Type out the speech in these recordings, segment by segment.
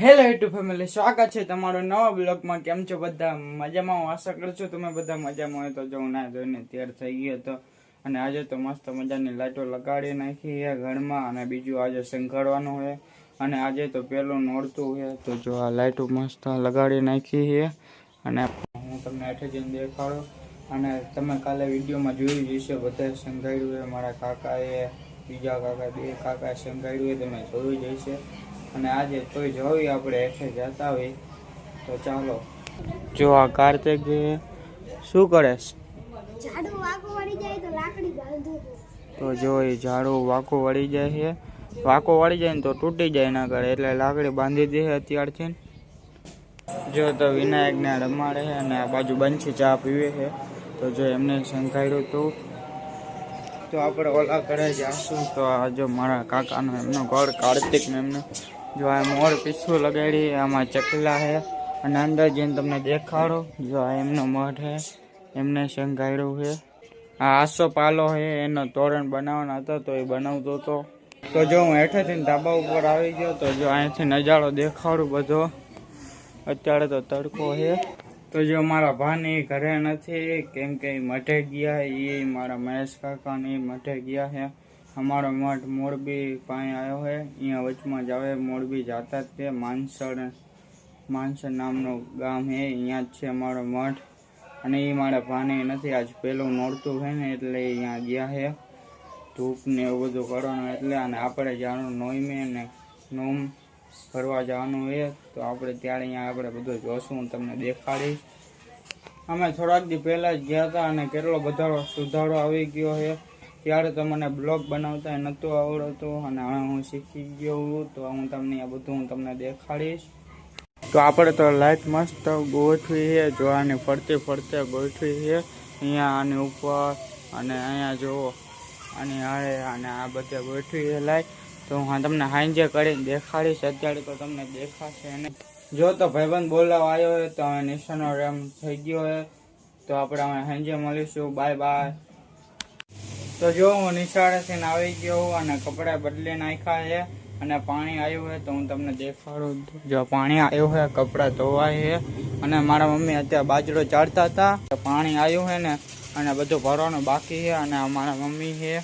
Hello YouTube family, સ્વાગત છે તમારો નવા બ્લોગમાં. કેમ છો બધા? મજામાં? હું આશા કરું છું તમે બધા મજામાં હોય તો જો ના જોઈને તૈયાર થઈ ગયો હતો અને આજે તો મસ્ત મજાની લાઈટો લગાડી નાખી છે ઘરમાં અને બીજું આજે શંકારવાનું છે. અને આજે તો પહેલું નોરતું છે તો જો આ લાઈટો મસ્ત લગાડી નાખી છે. અને હું તમને આઠે જઈને દેખાડું. અને તમે કાલે વિડીયોમાં જોયું જશે બધા સંઘાડ્યું છે. મારા કાકાએ, બીજા કાકા, બે કાકાએ સંઘાડ્યું છે, તમે જોયું જ હશે. અને આજે તોય જોઈ આપણે એઠે જતા હોય તો ચાલો. જો આ કાર્તિક શું કરે? તો તો જો એ ઝાડુ વાંકો વળી જાય છે. વાંકો વળી જાય ને તો તૂટી જાય ના કરે એટલે લાકડી બાંધી દે છે અત્યારથી જો તો વિનાયકને રમાડે છે અને આ બાજુ બંછી ચા પીવે છે. તો જો એમને શંખાયું હતું તો આપણે ઓલા કરે જાશું. તો આ જો મારા કાકાનો એમનો ઘર કાર્તિક ને એમનો જો આ મોર પીછું લગાડી, આમાં ચકલા છે અને અંદર જઈને તમને દેખાડો. જો આ એમનો મઠ છે એમને શંઘાયડું છે આ આસો પાલો છે એનો તોરણ બનાવવાનો હતો, તો એ બનાવતો હતો. તો જો હું હેઠેથી ધાબા ઉપર આવી ગયો, તો જો અહીંથી નજારો દેખાડું બધો. અત્યારે તો તડકો છે તો જો મારા ભાની ઘરે નથી, કેમ કે મઠે ગયા એ મારા મહેશ કાકાને મઠે ગયા છે અમારો મઠ મોરબી પાસે આવ્યો છે. અહીંયા વચમાં જ આવે, મોરબી જાતા તે માનસર માનસર નામનું ગામ છે. અહીંયા જ છે અમારો મઠ. અને એ મારા ભાને નથી, આજ પહેલું નોરતું છે ને એટલે અહીંયા ગયા છે. ધૂપ ને એવું બધું કરવાનું એટલે અને આપણે જાણું નોઈમે ને નોમ ફરવા જવાનું છે. તો આપણે ત્યારે અહીંયા આપણે બધું જોશું તમને દેખાડીશ. અમે થોડાક દી પહેલાં જ ગયા હતા અને કેટલો બધો સુધારો આવી ગયો છે. ત્યારે તો મને બ્લોગ બનાવતા નહોતું આવડતું અને હવે હું શીખી ગયો છું, તો હું તમને આ બધું હું તમને દેખાડીશ. તો આપણે તો લાઈટ મસ્ત ગોઠવી છે જો આની ફરતે ફરતે ગોઠવી છે. અહીંયા આની ઉપર અને અહીંયા જુઓ અને હારે અને આ બધે ગોઠવી છે લાઈટ તો હું તમને હાંજે કરીને દેખાડીશ, અત્યારે તો તમને દેખાશે ને જો તો ભાઈબંધ બોલાવા આવ્યો હોય તો હવે નિશાનો રેમ થઈ ગયો હોય તો આપણે હવે હાંજે મળીશું. બાય બાય તો જો હું નિશાળેથી આવી ગયો હું અને કપડાં બદલી નાખ્યા છે અને પાણી આવ્યું છે તો હું તમને દેખાડું જો પાણી આવ્યું છે કપડાં ધોવાય છે અને મારા મમ્મી અત્યારે બાજરો ચાડતા હતા. પાણી આવ્યું છે ને અને બધું ભરવાનું બાકી છે અને મારા મમ્મી છે.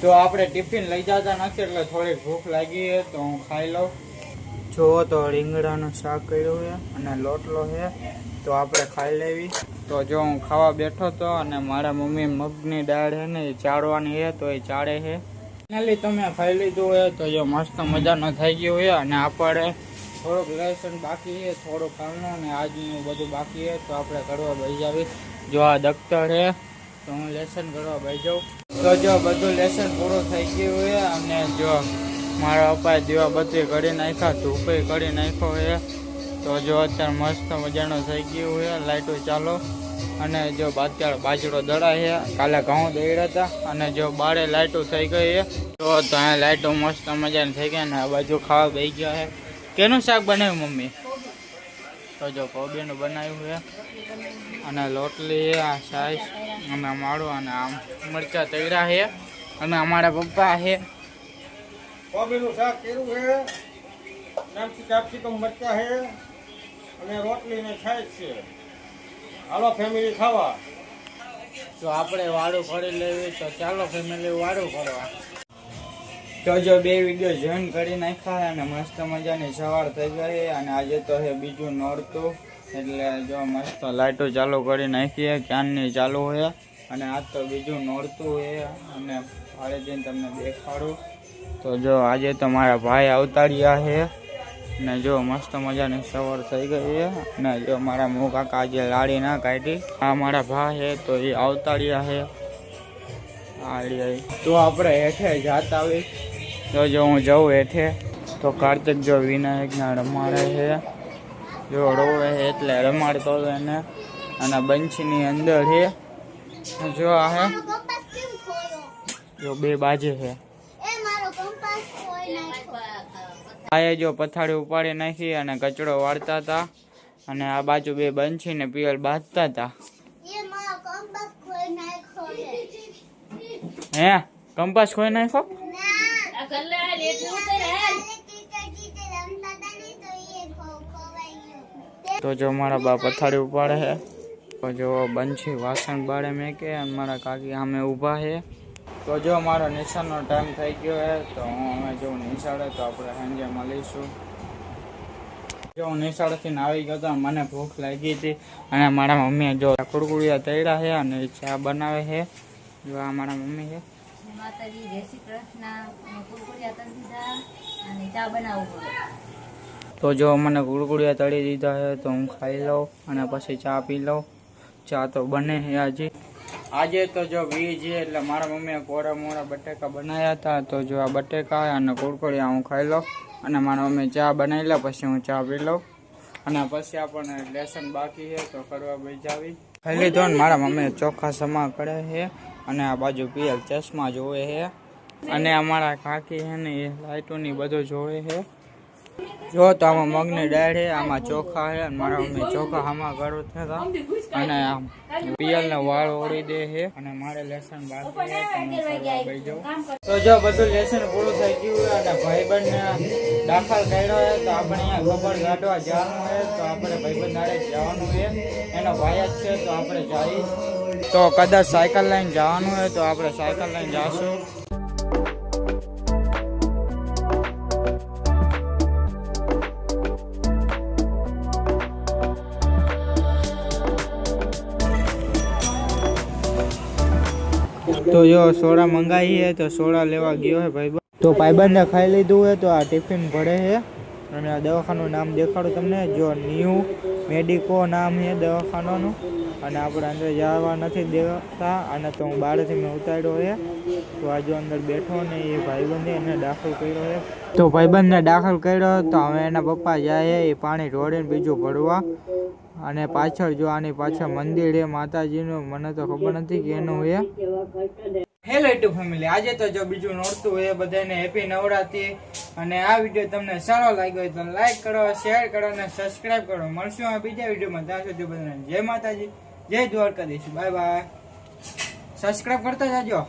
તો આપણે ટિફિન લઈ જતા નથી એટલે થોડીક ભૂખ લાગી છે તો હું ખાઈ લઉં. જો તો રીંગણાનું શાક કર્યું છે અને લોટલો છે, તો આપણે ખાઈ લેવી. તો જો હું ખાવા બેઠો તો અને મારા મમ્મી મગની દાળ છે ને એ ચાળવાની છે, તો એ ચાળે છે. ફાઇનલી તમે ખાઈ લીધું હોય તો જો મસ્ત મજાનો થઈ ગયું હોય અને આપણે થોડુંક લેસન બાકી છે, થોડું કામનું અને આજનું બધું બાકી છે, તો આપણે કરવા બહી જાવી. જો આ દફતર છે, તો હું લેસન કરવા બહી જાઉં. તો જો બધું લેસન પૂરું થઈ ગયું હોય અને જો મારા પપ્પાએ દીવા બત્તી કરી નાખ્યા ધૂપે કરી નાખ્યો છે. તો જો અત્યારે મસ્ત મજાનો થઈ ગયું છે, લાઈટો ચાલો. અને જો અત્યારે બાજરો દળાય છે, કાલે ઘઉં દળ્યા હતા, અને જો બારે લાઈટો થઈ ગઈ છે. તો ત્યાં લાઈટો મસ્ત મજાની થઈ ગઈ ને આ બાજુ ખાવા બેસી ગયા છે. કેનું શાક બનાવ્યું મમ્મી? તો જો કોબીનું બનાવ્યું છે. અને લોટલી આ સાઈઝ અને માળું અને આમ મરચાં તળ્યા છે. અને અમારા પપ્પા છે. કોબીનું શાક કર્યું છે. નામથી કેપ્સિકમ મરચા છે. અને રોટલી ને છાશ છે. હાલો ફેમિલી ખાવા. તો આપણે વાળું ફરી લેવી તો ચાલો ફેમિલી વાળું ફરવા. તો જો બે વીડિયો જોઈન કરી નાખ્યા અને મસ્ત મજાની સવાર થઈ ગઈ અને આજે તો હે બીજું નોરતું. એટલે જો મસ્ત લાઇટો ચાલુ કરી નાખીએ ક્યાંની ચાલુ છે. અને આજ તો બીજું નોરતું છે અને ભાડે જઈને તમને દેખાડું. તો જો આજે તો મારા ભાઈ અવતાર્યા છે. ને જો મસ્ત મજાની સવાર થઈ ગઈ છે. ને જો મારા મો કાકા આજે લાડી ના કાઢી. આ મારા ભાઈ છે તો એ અવતાર્યા છે. તો આપણે હેઠે જાતા આવી તો જો હું જઉં હેઠે. તો કાર્તિક જો વિનાયકના રમાડે છે. જો રોવે એટલે રમાડતો હતો એને. અને બંચની અંદર છે. જો આ હે. જો બે બાજે છે એ મારો કંપાસ ખોઈ નાખ્યો આએ જો પથારી ઉપાડી નાખી અને કચરો વાળતા હતા અને આ બાજુ બે બંછી ને પિયલ બાંધતા હતા. એ મારો કંપાસ ખોઈ હે? કંપાસ ખોઈ નાખો આ ગલ્લે આ લેટ ઉતરે હાલ તો જો મારા બા પથારી ઉપાડે છે તો જો બંછી વાસણ બાળે મેકે અને મારા કાકી સામે ઊભા છે તો જો મારો નિશાળનો ટાઈમ થઈ ગયો છે તો હું અમે જો નિશાળે તો આપણે સાંજે મળીશું. જો હું નિશાળથી આવી ગયો તો મને ભૂખ લાગી હતી અને મારા મમ્મીએ જો કુડકુડિયા તળ્યા છે અને ચા બનાવે છે. જો આ મારા મમ્મી છે. માતાજી જય શ્રી કૃષ્ણ. અને તળી દીધા અને ચા બનાવવું પડે. તો જો મને ગુડગુડિયા તળી દીધા છે તો હું ખાઈ લઉં અને પછી ચા પી લઉં. ચા તો બને છે આજે. આજે તો જો છે એટલે મારા મમ્મીએ કોરા મોરા બટેકા બનાવ્યા હતા, તો જો આ બટેકા અને કુરકુરિયા હું ખાઈ લઉં અને મારા મમ્મી ચા બનાવી લે, પછી હું ચા પી લઉં. અને પછી આપણને લેસન બાકી છે, તો કરવા બેજાવી ખાઈ લીધો ને મારા મમ્મી ચોખ્ખા સમા કરે છે અને આ બાજુ પીએલ ચશ્મા જોવે છે. અને અમારા કાકી છે ને એ લાઇટોની બધું જોવે છે. જો તો આમાં મગની દાળ છે, આમાં ચોખા છે મારા મમ્મી ચોખા આમાં કરો થતા અને આમ પિયલ ને વાળ ઓળી દે છે, અને મારે લેસન બાકી છે, તો હું કરવા જાઉં. તો જો બધું લેસન પૂરું થઈ ગયું છે, અને ભાઈબંધને દાખલ કર્યો છે, તો આપણે અહીંયા ખબર કાઢવા જવાનું છે, તો આપણે ભાઈબંધ નાડે જવાનું છે. એનો ભાઈ જ છે, તો આપણે જઈ તો કદાચ સાયકલ લઈને જવાનું હોય તો આપણે સાયકલ લઈને જાશું. તો જો સોડા મંગાવી હે તો સોડા લેવા ગયો હે ભાઈ તો ભાઈબંધને ખાઈ લીધું હોય તો આ ટિફિન ભરે હે. અને આ દવાખાનું નામ દેખાડું તમને. જો ન્યૂ મેડિકો નામ છે દવાખાનાનું. અને આપણે અંદર જવા નથી દેતા. અને તો હું બહારથી મેં ઉતાર્યો છે તો આજે અંદર બેઠો ને એ ભાઈબંધે એને દાખલ કર્યો છે તો ભાઈબંધને દાખલ કર્યો તો હવે એના પપ્પા જાય એ પાણી ઢોળીને બીજું ભરવા. અને પાછળ જો આની પાછળ મંદિર એ માતાજીનું, મને તો ખબર નથી કે એનું એ. હેલો યુટ્યુબ ફેમિલી આજે તો જો બીજું નોરતું એ બધાને હેપી નવરાત્રી. અને આ વીડિયો તમને સારો લાગ્યો હોય તો લાઈક કરો શેર કરો અને સબસ્ક્રાઇબ કરો. મળશું આ બીજા વિડીયોમાં ત્યાં સુધી બધાને જય માતાજી, જય દ્વારકાધીશ. બાય બાય સબસ્ક્રાઇબ કરતા જાજો.